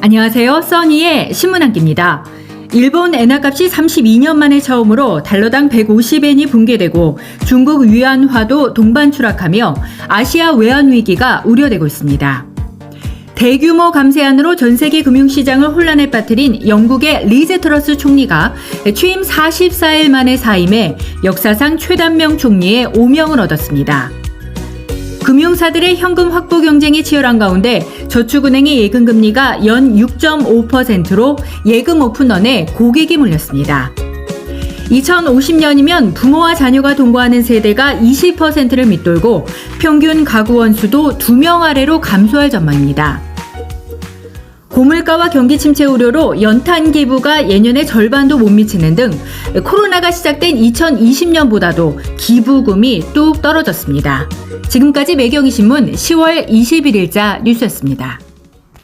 안녕하세요. 써니의 신문 한기입니다. 일본 엔화값이 32년 만에 처음으로 달러당 150엔이 붕괴되고 중국 위안화도 동반 추락하며 아시아 외환 위기가 우려되고 있습니다. 대규모 감세안으로 전 세계 금융시장을 혼란에 빠뜨린 영국의 리제 트러스 총리가 취임 44일 만에 사임해 역사상 최단명 총리의 오명을 얻었습니다. 금융사들의 현금 확보 경쟁이 치열한 가운데 저축은행의 예금 금리가 연 6.5%로 예금 오픈런에 고객이 몰렸습니다. 2050년이면 부모와 자녀가 동거하는 세대가 20%를 밑돌고 평균 가구 원수도 2명 아래로 감소할 전망입니다. 고물가와 경기 침체 우려로 연탄 기부가 예년의 절반도 못 미치는 등 코로나가 시작된 2020년보다도 기부금이 뚝 떨어졌습니다. 지금까지 매경이 신문 10월 21일자 뉴스였습니다.